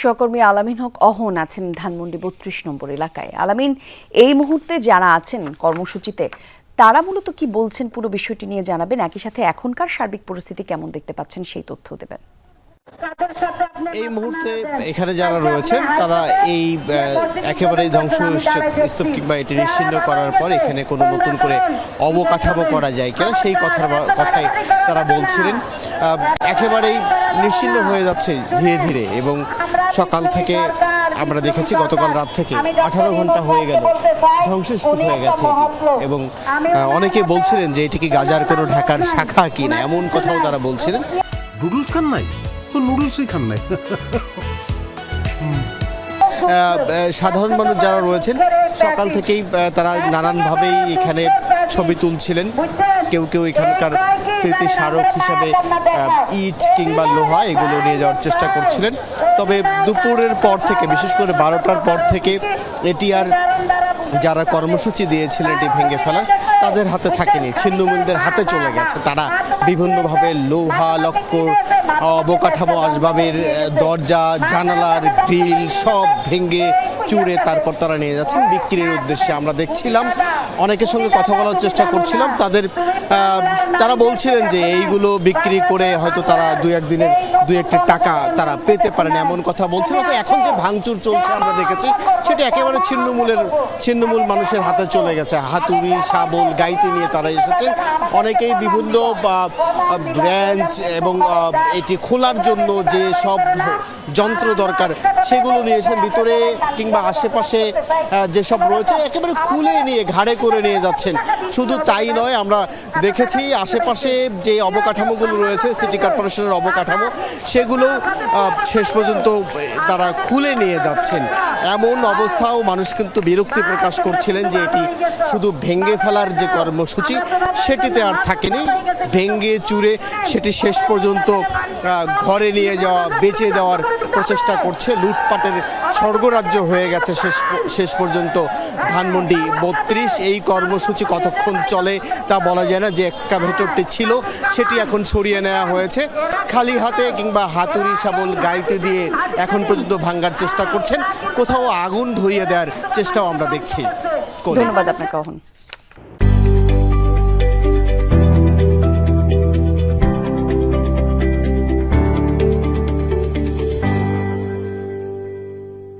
সহকর্মী আলামিন হক অহন আছেন ধানমন্ডি বত্রিশ নম্বর এলাকায়। আলামিন, এই মুহূর্তে যারা আছেন কর্মসূচিতে, তারা মূলত কি বলছেন পুরো বিষয়টি নিয়ে জানাবেন। একই সাথে এখনকার সার্বিক পরিস্থিতি কেমন দেখতে পাচ্ছেন সেই তথ্য দেবেন। এই মুহূর্তে এখানে যারা রয়েছেন, তারা এই একেবারেই ধ্বংস স্তূপ কিংবা এটি নিশ্চিন্ন করার পর এখানে কোনো নতুন করে অবকাঠামো করা যায় কিনা, সেই কথার কথাই তারা বলছিলেন। একেবারেই নিশ্চিন্ন হয়ে যাচ্ছে ধীরে ধীরে এবং সকাল থেকে আমরা দেখেছি গতকাল রাত থেকে আঠারো ঘণ্টা হয়ে গেল। ধ্বংসস্তূপ হয়ে গেছে এটি। এবং অনেকে বলছিলেন যে এটি কি গাজার কোনো ঢাকার শাখা কিনা এমন কথাও তারা বলছিলেন। নুডলস খান নাই? তো নুডলসই খান নাই। সাধারণ মানুষ যারা রয়েছেন সকাল থেকেই তারা নানানভাবেই এখানে ছবি তুলছিলেন। কেউ কেউ এখানকার স্মৃতি স্মারক হিসাবে ইট কিংবা লোহা এগুলো নিয়ে যাওয়ার চেষ্টা করছিলেন। তবে দুপুরের পর থেকে, বিশেষ করে বারোটার পর থেকে এটি আর যারা কর্মসূচি দিয়েছিলেন এটি ভেঙে ফেলার, তাদের হাতে থাকেনি। ছিন্নমূলদের হাতে চলে গেছে। তারা বিভিন্নভাবে লোহা, লক্কর, অবকাঠামো, আসবাবের দরজা, জানালার গ্রিল সব ভেঙে চুড়ে তারপর তারা নিয়ে যাচ্ছেন। বিক্রির উদ্দেশ্যে আমরা দেখছিলাম অনেকের সঙ্গে কথা বলার চেষ্টা করছিলাম। তাদের তারা বলছিলেন যে এইগুলো বিক্রি করে হয়তো তারা দুই একদিনের দুই একটি টাকা তারা পেতে পারেন এমন কথা বলছিল। তো এখন যে ভাঙচুর চলছে আমরা দেখেছি, সেটা একেবারে ছিন্নমূলের, ছিন্নমূল মানুষের হাতে চলে গেছে। হাতুড়ি, শাবল, গাইতে নিয়ে তারা এসেছেন। অনেকেই বিভিন্ন ব্রাঞ্চ এবং এটি খোলার জন্য যে সব যন্ত্র দরকার, সেগুলো নিয়ে এসে ভিতরে কিংবা আশেপাশে যেসব রয়েছে, একেবারে খুলে নিয়ে ঘাড়ে করে নিয়ে যাচ্ছেন। শুধু তাই নয়, আমরা দেখেছি আশেপাশে যে অবকাঠামোগুলো রয়েছে, সিটি কর্পোরেশনের অবকাঠামো, সেগুলো শেষ পর্যন্ত তারা খুলে নিয়ে যাচ্ছেন। এমন অবস্থাও মানুষ কিন্তু বিরক্তি প্রকাশ করছিলেন যে এটি শুধু ভেঙ্গে ফেলার যে কর্মসূচি, সেটিতে আর থাকেনি। ভেঙ্গে চুরে সেটি শেষ পর্যন্ত ঘরে নিয়ে যাওয়া, বেঁচে দেওয়ার প্রচেষ্টা করছে। লুটপাটের স্বর্গরাজ্য হয়ে গেছে শেষ শেষ পর্যন্ত। ধানমন্ডি বত্রিশ, এই কর্মসূচি কতক্ষণ চলে তা বলা যায় না। যে এক্সকাভেটরটি ছিল, সেটি এখন সরিয়ে নেওয়া হয়েছে। খালি হাতে কিংবা হাতুড়ি শাবল গাইতে দিয়ে এখন পর্যন্ত ভাঙ্গার চেষ্টা করছেন। কোথাও আগুন ধরিয়ে দেওয়ার চেষ্টাও আমরা দেখছি। ধন্যবাদ আপনাকে